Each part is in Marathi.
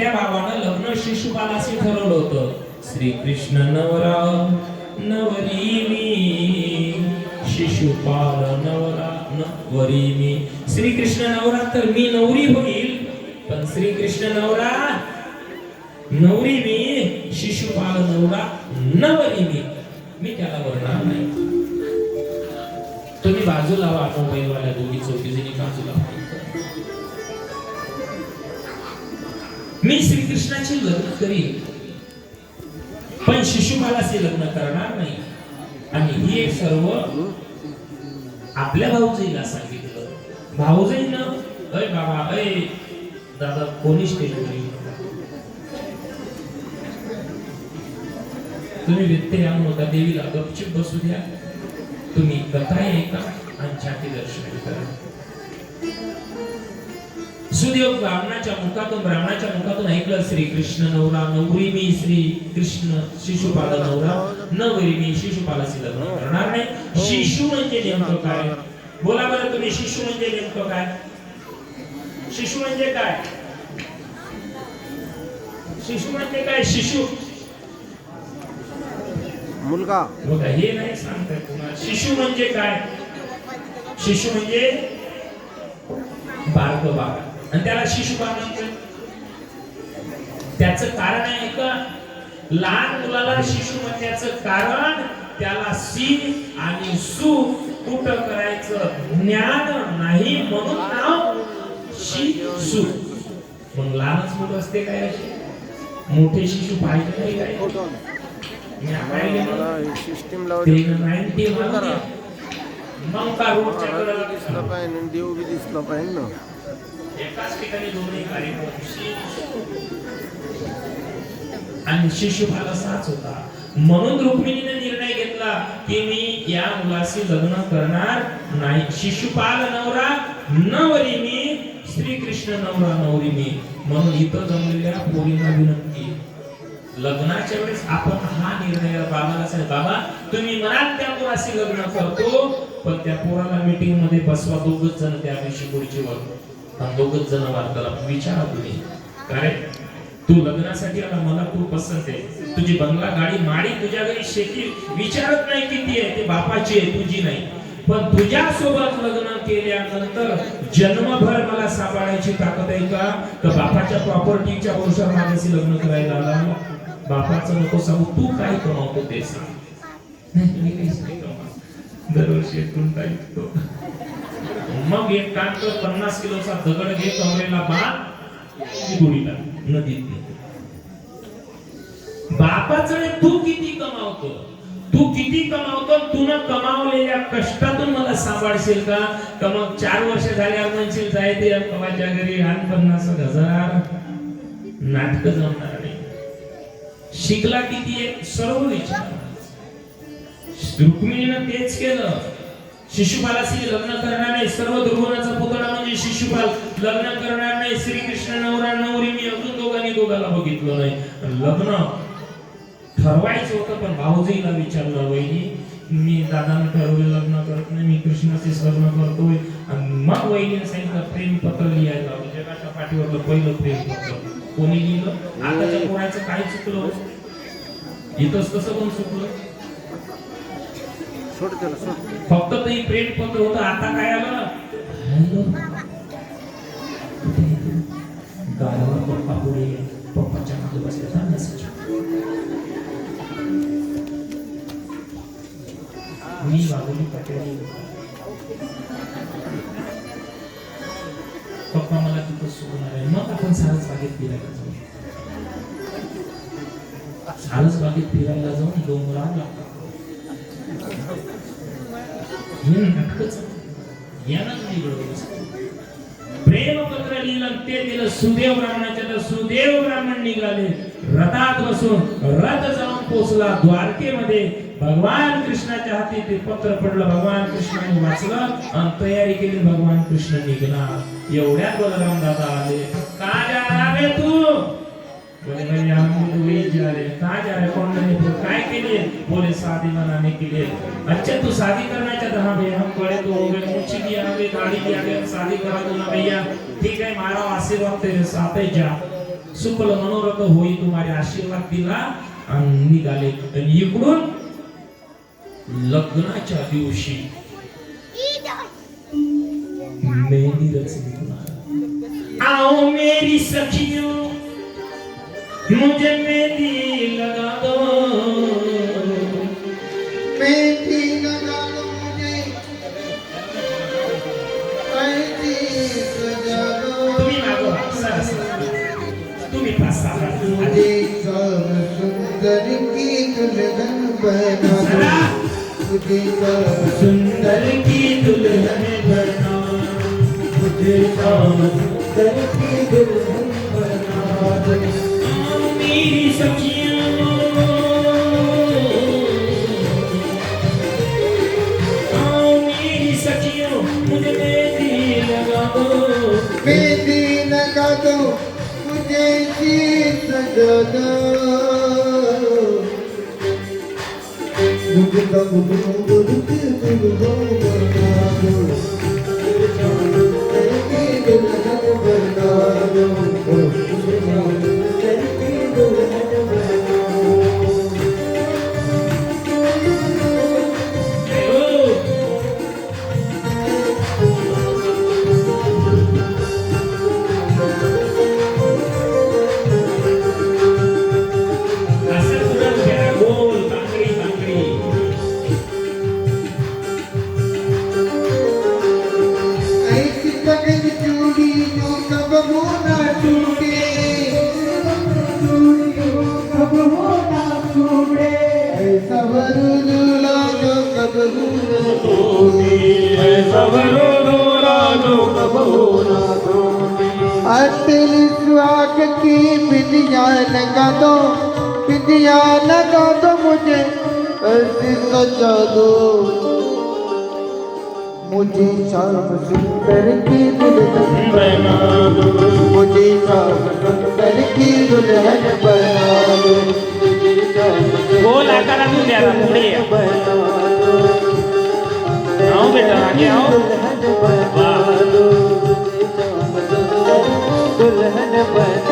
त्या भावानं लग्न शिशुपालाशी ठरवलं होतं. श्रीकृष्ण नवरा नवरी मी शिशुपाल नवरा नवरी मी श्रीकृष्ण नवरा तर मी नवरी होईल पण श्रीकृष्ण नवरा नवरी मी शिशुपाल नवरा नवरी मी मी त्याला वरणार नाही. तुम्ही बाजूला वा मोबाईल वाल्या दोघी चौकी जणी बाजूला मी श्रीकृष्णाचे लग्न करीन. पण शिशुपालाशी लग्न करणार नाही. आणि हे सर्व आपल्या भाऊजीला सांगितलं. भाऊजीनं अय बाबा अय दादा कोणी स्टेजवर तुम्ही व्यत्यय आणू नका देवीला गपचिप बसू द्या. तुम्ही कथा ऐका आणि छाती दर्शन करा. सुदेव ब्राह्मणाच्या मुखातून ब्राह्मणाच्या मुखातून ऐकलं श्री कृष्ण नवरा नवरी मी श्री कृष्ण शिशुपाल नवरा नवरी मी शिशुपालाशी लग्न करणार नाही. शिशु म्हणजे नेमकं काय? बोला बरं तुम्ही शिशु म्हणजे नेमकं काय? शिशु म्हणजे काय? शिशु म्हणजे काय? शिशु. मुलगा. बघा हे नाही सांगताय तुम्हाला. शिशु म्हणजे काय? शिशु म्हणजे बारक बाळ. आणि त्याला शिशुपाल म्हणतात त्याचं कारण आहे का? लहान मुलाला शिशु म्हणण्याचं कारण त्याला सी आणि सु कुठं करायचं ज्ञान नाही म्हणून नाव शिशु. मग लहानच मुलं असते काय असे मोठे शिशु पाहिजे नाही काय? फोटो मी पाहिले मला ना. सिस्टीम लावली ते 90 मध्ये. मग का रोडच्या कडेला दिसलं पाहिजे देव बी दिसलं पाहिजे ना. एकाच ठिकाणी दोन्ही कार्यक्रम आणि शिशुपाला साच होता. म्हणून रुक्मिणीने निर्णय घेतला की मी या मुलाशी लग्न करणार नाही. शिशुपाल नवरा नवरी मी श्री कृष्ण नवरा नवरी मी. म्हणून इथं जमलेल्या पोरींना विनंती. लग्नाच्या वेळेस आपण हा निर्णय बाबाला साहेब बाबा तुम्ही मनात त्या पोराशी लग्न करतो पण त्या पोराला मीटिंगमध्ये बसवा दोघच जण त्या दिवशी पुढची वर हा दोघच जण वार्ताला विचारा तुम्ही. काय? तू लग्नासाठी आला मला खूप पसंत आहे. तुझी बंगला गाडी माडी तुझ्या घरी शेती विचारत नाही किती आहे ते बापाची आहे तुझी नाही. पण तुझ्या सोबत लग्न केल्यानंतर जन्मभर मला सांभाळायची ताकद आहे का? तर बापाच्या प्रॉपर्टीच्या वर्षात माझ्याशी लग्न करायला आला बापाचं नको सांगू तू काय कमावतो ते सांग. नाही दरवर्षी कोणता ऐकतो मग एक काम कर पन्नास किलोचा दगड घे कमरेला बांध गुढीला नदीत. बापाचं तू किती कमावतो? तू किती कमावतो? तू न कमावलेल्या कष्टातून मला सांभाळशील का? का मग चार वर्ष झाल्यावर म्हणशील जायते कवाच्या घरी आण पन्नास हजार. नाटक जमणार नाही. शिकला किती आहे सर्व विचार. रुक्मिणीनं तेच केलं. शिशुपालाशी लग्न करणार नाही सर्व दुर्गुणाचा पुतळा म्हणजे शिशुपाल. लग्न करणार नाही श्रीकृष्ण नवरा नवरी मी अजून दोघांनी दोघाला बघितलं नाही. लग्न ठरवायचं होतं पण भाऊजीला विचारलं वहिनी मी दादानं ठरवलं लग्न करत नाही मी कृष्णाशीच लग्न करतोय. आणि मग वहिनीने सांगितलं प्रेम पत्र लिहायला जगाच्या पाठीवरलं पहिलं प्रेम पत्र. कोणी लिहिलं? आताच्या कोणाचं काय चुकलं? इथंच कसं पण चुकलं. सोड त्याला सोड. फक्त ते प्रेम पत्र होतं आता काय आलं? हॅलो. पप्पा पुढे पप्पाच्या मागे बसल्याचा मेसेज मी वागवली पटेल. पप्पा मला तिथं सोडणार आहे. मग आपण सारच बागेत फिरायला जाऊ. सारस बागेत फिरायला जाऊन डोंगरावर लागतो. हे पत्र याला नाही लिहिलं ते दिलं सुदेव ब्राह्मणाच्या तर सुदेव ब्राह्मण निघाले रथात बसून रथ जाऊन पोचला द्वारकेमध्ये भगवान कृष्णाच्या हाती ते पत्र पडलं भगवान कृष्णाने वाचलं आणि तयारी केली भगवान कृष्ण निघला. एवढ्यात बलराम दादा आले. का जा तू. बोले भैया हम तो वही कौन नहीं बोले काय के लिए बोले शादी बनाने के लिए अच्छा तू शादी करना चाहता हाँ भैया हम बड़े तो हो गए मुझे भी हमें गए गाड़ी भी आ शादी करा दो ना भैया ठीक है मारा आशीर्वाद तेरे साथ है जा सुपल मनोरथ होई तुम्हारे आशीर्वाद दिला आणि निघाले आणि इकडून लग्नाच्या दिवशी मेहंदी रचली आओ मेरी सखियों। मुझे मेहंदी लगा दो मेहंदी लगा दो मुझे मेहंदी सजा दो तुम्ही तुम्ही सुंदर की दुल्हन बना दो तुझे श्याम सुंदर की दुल्हन बना तुझे शाम सुंदर की दुल्हन बना दो आओ मेरी सखियों आओ मेरी सखियों मुझे मेहंदी लगा दो मेहंदी लगा दो मुझे जी सजा दो मुझे कब सुंदर की दुल्हन बना बिंदिया लगा दो बिंदिया लगा दो मुझे ऐसी सजा दो मुझे शाम सुंदर की दुल्हन बना दो मुझे शाम सुंदर की दुल्हन बना दो मुझे शाम सुंदर गोल आकारात उभ्या राहा, पुढे या. बना दो आओ बेटा आगे आओ दुल्हन बना दो मुझे शाम सुंदर दुल्हन बना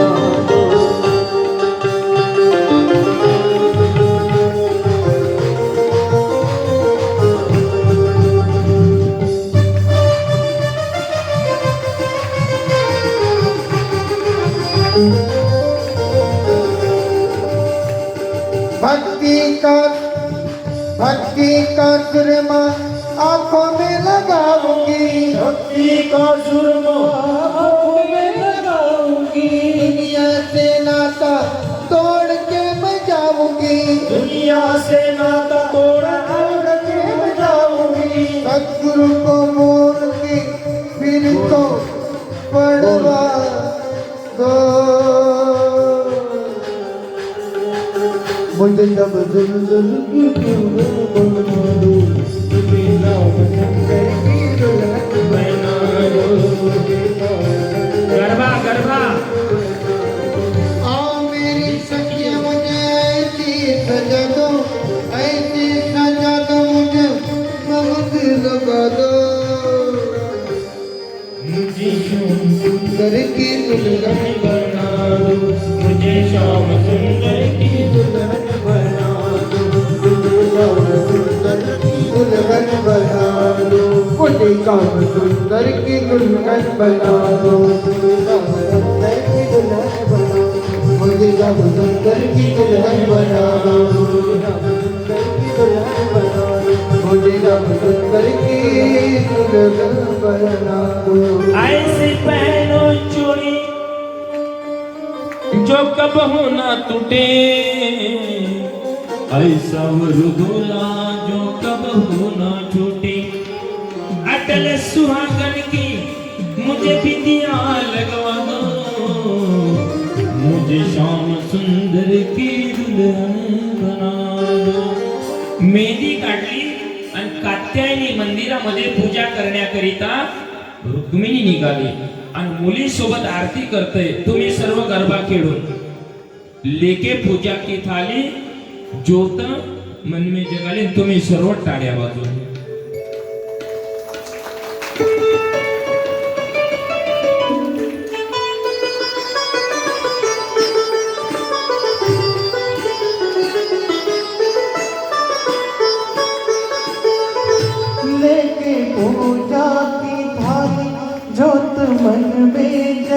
भक्ति का सुरमा आँखों में लगाऊँगी। भक्ति का सुरमा आँखों में लगाऊँगी। दुनिया से नाता तोड़ के मैं जाऊँगी। दुनिया से नाता तोड़ के मैं जाऊँगी। सतगुरु को बोल के फिर तो पढ़वा। मुझे जब जुलजुल की सुंदर की दुल्हन बना दो मुझे काम सुंदर की दुल्हन बना दो मुझे काम सुंदर की दुल्हन बना दो मुझे सुंदर की दुल्हन बना दो ऐसी पहनो जो कब हो ना टूटे। ऐसा मृदुला जो कब हो ना छूटे अटल सुहागन की मुझे बिंदिया लगवा दो। मुझे शाम सुंदर की दुल्हन बना दो। मेहंदी काढली आणि कात्यायनी मंदिरामध्ये पूजा करण्याकरिता रुक्मिणी निघाली आणि मुली सोबत आरती करते. तुम्ही सर्व गरबा खेळून. लेके पूजा की थाली, ज्योत मन में जगाले, तुम्ही सर्व टाळ्या वाजवा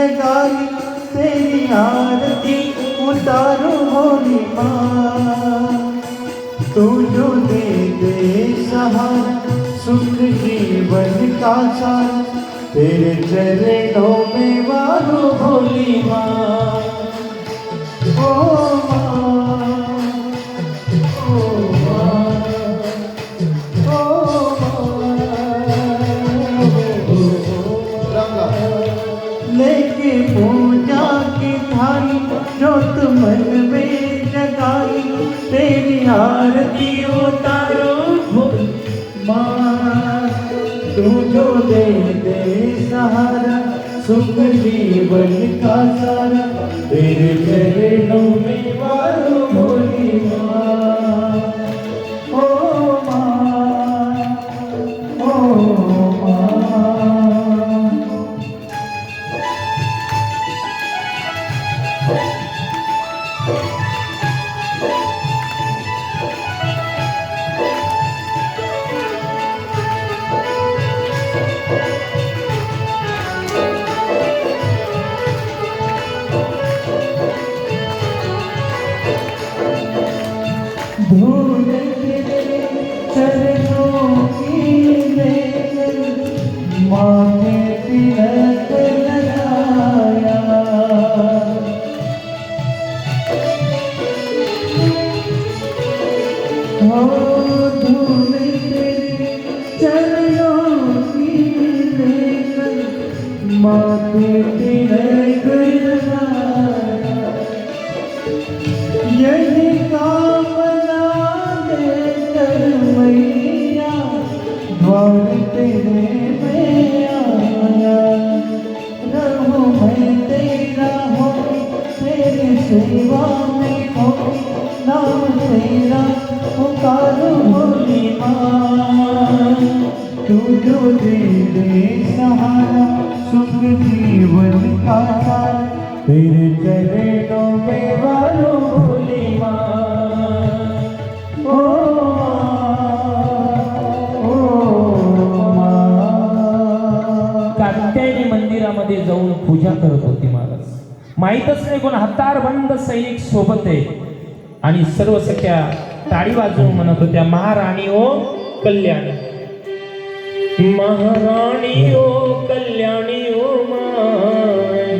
गाई तेरी आरती उतारो होली माँ। तू जो दे दे सहारा सुख जीवन का सारा तेरे चरणों में वारो भोली माँ। ओ माँ सुख जीवन का सारा तेरे तेरा पुकारो माँ तू जो दे दे सहारा सुख जीवन का सारा तेरे चरणों में वालो माँ ओ ओ कात्यायनी मंदिरामध्ये जाऊन पूजा करत होती महाराज. माहीतच नाही कोण हातार बंद सैनिक सोबत आहे. आणि सर्व सख्या टाळी वाजवून म्हणत होत्या महाराणी ओ कल्याणी महाराणी ओ कल्याणी ओ माय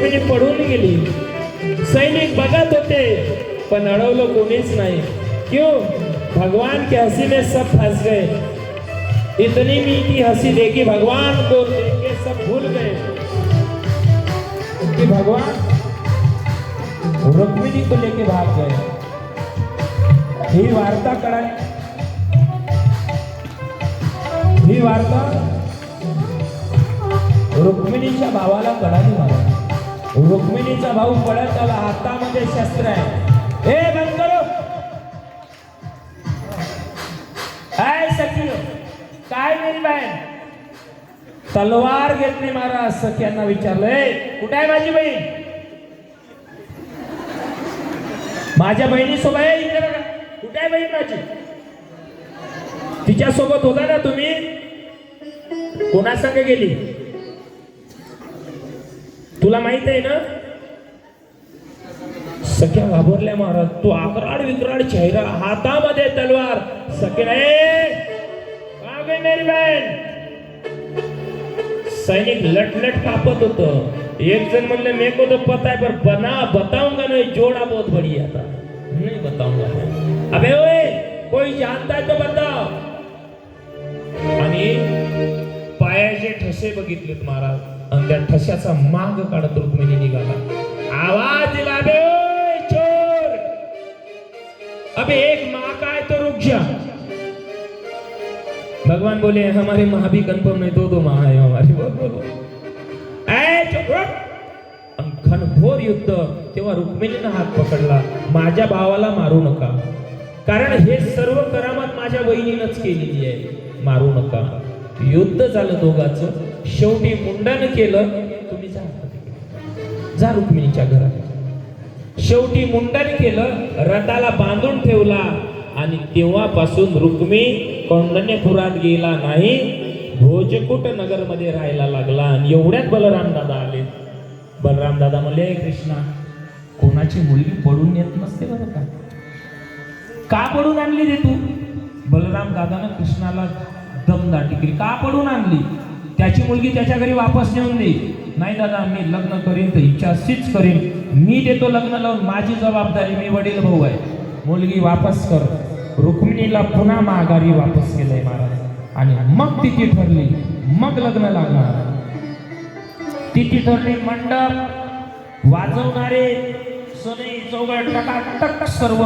रुक्मिणी पडून गेली. सैनिक बघत होते पण अडवलं कोणीच नाही. क्यों? भगवान के हंसी में सब फंस गए. इतनी मीठी हंसी देखी भगवान को देख के सब भूल गए. कि भगवान रुक्मिणी को लेके भाग गए। ही वार्ता कळाली ही वार्ता रुक्मिणीच्या भावाला कळाली मला. रुक्मिणीचा भाऊ पळत आला हातामध्ये शस्त्र आहे. हे बंद करो. काय म्हणे बाहेर तलवार घेत नाही महाराज सख्यांना विचारलंय कुठे आहे माझी बहीण? माझ्या बहिणी सोबत आहे इकडे बघा. कुठे आहे बहीण माझी? तिच्या सोबत होता ना तुम्ही? कोणासंग गेली? तुला माहीत आहे ना? सख्या घाबरल्या महाराज. तू आकराड विक्राड चेहरा हातामध्ये तलवार. सखे बहन सैनिक लटलट कापत होत. एक जण म्हणले मे को तो पता है पर बना बताऊंगा नहीं? जोड़ा बहुत बढ़िया था नहीं बताऊंगा अबे ओए! कोई जानता है तो बताओ. आणि पायाचे ठसे बघितलेत महाराज. आणि त्या ठशाचा माग काढत रुक्मिणी निघाला. आवाज दिला बे चोर! अबे एक माँ का है तो रुक जा भगवान बोले हमारे माँ भी कंफर्म नहीं दो दो माँ है. हमारी बोल बोलो ऐ चुप रुक. आणि घनघोर युद्ध तेव्हा रुक्मिणीनं हात पकडला. माझ्या भावाला मारू नका. कारण हे सर्व करामत माझ्या बहिणीनंच केलेली आहे. मारू नका. युद्ध झालं दोघांचं. शेवटी मुंडन केलं तुम्ही जा. जा रुक्मिणीच्या घरात. शेवटी मुंडन केलं रथाला बांधून ठेवला. आणि तेव्हापासून रुक्मी कौंडण्यपुरात गेला नाही भोजकुट नगरमध्ये राहायला लागला. आणि एवढ्यात बलराम दादा आले. बलराम दादा म्हणले कृष्णा कोणाची मुलगी पडून येत नसते बरं का? का पडून आणली रे तू? बलराम दादानं कृष्णाला दमदाटी केली. का पडून आणली? त्याची मुलगी त्याच्या घरी वापस नेऊन देईल नाही दादा मी लग्न करीन तर इच्छाशीच करीन. मी देतो लग्न लावून माझी जबाबदारी मी वडील भाऊ आहे. मुलगी वापस कर. रुक्मिणीला पुन्हा माघारी वापस केलंय महाराज. आणि मग तिची ठरली. मग लग्न लागणार. तिची ठरली मंडप. वाजवणारे सनई चौघड टकाटक सर्व.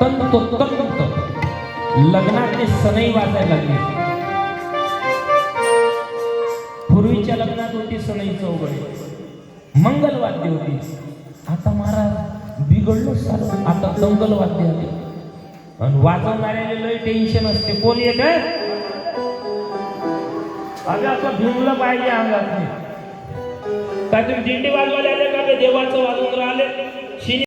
तंत तंत लग्नातले सनई वाजायला लागले. लग्नात होती सनई चौघडे. मंगलवाद्य होती आता महाराज बिघडलो सर. आता मंगलवाद्य आले आणि वाजवणाऱ्याला लय टेन्शन असते. कोण येत? अगं असं भिमलं पाहिजे अंगात काहीतरी दिंडी वाजवायला आले का ते देवाचं वाजवून राहिले.